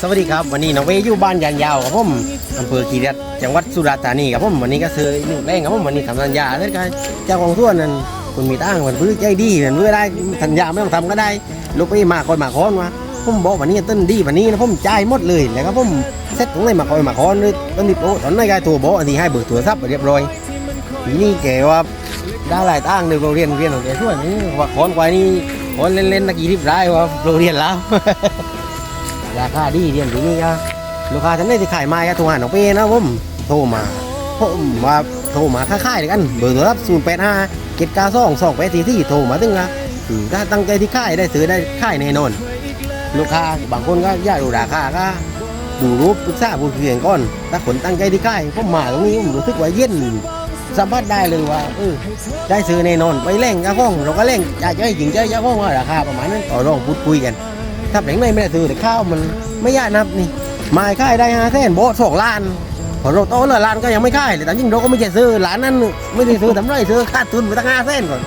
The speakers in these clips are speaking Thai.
สวัสดีครับ วันนี้น้องเวอยู่บ้านยางยาวครับผมอำเภอคีรัตจังหวัดสุราษฎร์ธานีครับผมวันนี้ก็ซื้อหนึ่งแรงครับผมวันนี้ทำสัญญาแล้วกันเจ้าของสวนนั้นคุณมีตั้งมันพื้นใจดีมันพื้นได้สัญญาไม่ต้องทำก็ได้ลูกไปมาคอยมาค้อนมาผมบอกวันนี้ต้นดีวันนี้นะผมจ่ายหมดเลยแล้วก็ผมเซ็ตตรงไหนมาคอยมาค้อนเลยต้นนี้โอ้ตอนนั้กายตัวบอกอันนี้ให้เบิกตัวทรัพย์เรียบร้อยทีนี้แกว่าได้หลายตั้งในโรงเรียนโรงเรียนของแกส่วนนี้ว่าค้อนควายนี่ค้อนเล่นๆตะกี้ทิพย์ได้ว่าโรงเรียนแล้ว ราคาดีเรียนที่นี่ก็ลูกค้าท่านใดที่ขายไม้ก็โทรหาน้องเป้นะผมโทรมาผมว่าโทรมาค่ายๆเลยกันเบอร์โทรศัพท์0 8 5เกตกาสองสองแปดสี่ที่โทรมาตึงนะถ้าตั้งใจที่ค่ายได้ซื้อได้ค่ายแน่นอน ลูกค้าบางคนก็อยากดูราคาก็ดูรูปปรึกษาผู้เขียนก่อนถ้าคนตั้งใจที่ค่ายผมมาตรงนี้ผมรู้สึกว่าเย็นสัมผัสได้เลยว่าเออได้ซื้อแน่นอนไปเร่งเจ้าของ เราก็เร่งอยากจะให้จริงจเจ้าของว่าราคาประมาณนั้นต่อรองพูดคุยกัน ถ้าแผงในไม่ได้ซื้อแต่ข้าวมันไม่ยากนับนี่ไม้ค่ายได้ห้าแสนโบสองล้านพอเราโตแล้วล้านก็ยังไม่ค่ายเลยแต่ยิ่งเราก็ไม่ใช่ซื้อล้านนั้นไม่ได้ซื้อทำไรซื้อขาดทุนไปตั้งห้าแสนก่อน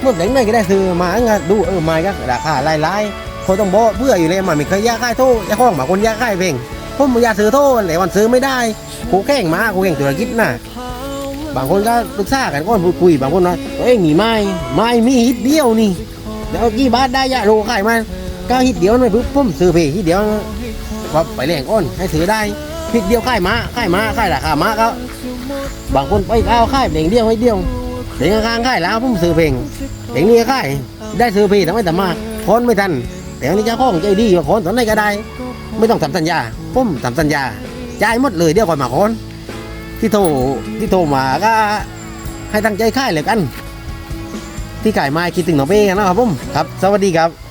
เมื่อแผงในก็ได้ซื้อมางั้นดูเออไม้ก็ราคาไล่ๆเขาต้องโบเบื่ออยู่เลยมันไม่เคยยาค่ายโทษยาข้องมาคนยาค่ายเพลงผมม่อยากซื้อโทษแต่วันซื้อไม่ได้กูแข่งมากูแข่งธุรกิจน่ะบางคนก็ปรึกษากันก่อนพูดคุยบางคนว่าเอ้ยมีไม้ไม้มีฮิตเดียวนี่แล้วกี่บาทได้ยาโลขายมา ก็ฮิตเดียวหน่อยปุ๊บผมซื้อเพฮิตเดียวว่าไปแหล่งก้นให้ซื้อได้ฮิตเดียวค่ายม้าค่ายม้าค่ายราคาม้าก็บางคนไปก้าวค่ายเพลงเดียวให้เดียวเพลงข้างค่ายแล้วผมซื้อเพลงเพลงนี้ค่ายได้ซื้อเพลงทำไมแต่มาค้นไม่ทันแต่อันนี้เจ้าของใจดีว่าค้นตอนไหนก็ได้ ไม่ต้องทำสัญญาผมทำสัญญาจ่ายหมดเลยเดี๋ยวก่อนมาค้นที่โทรที่โทรมาก็ให้ตั้งใจค่ายเลยกัน ที่ขายไม้คิดถึงน้องเป้กันนะครับผมครับ สวัสดีครับ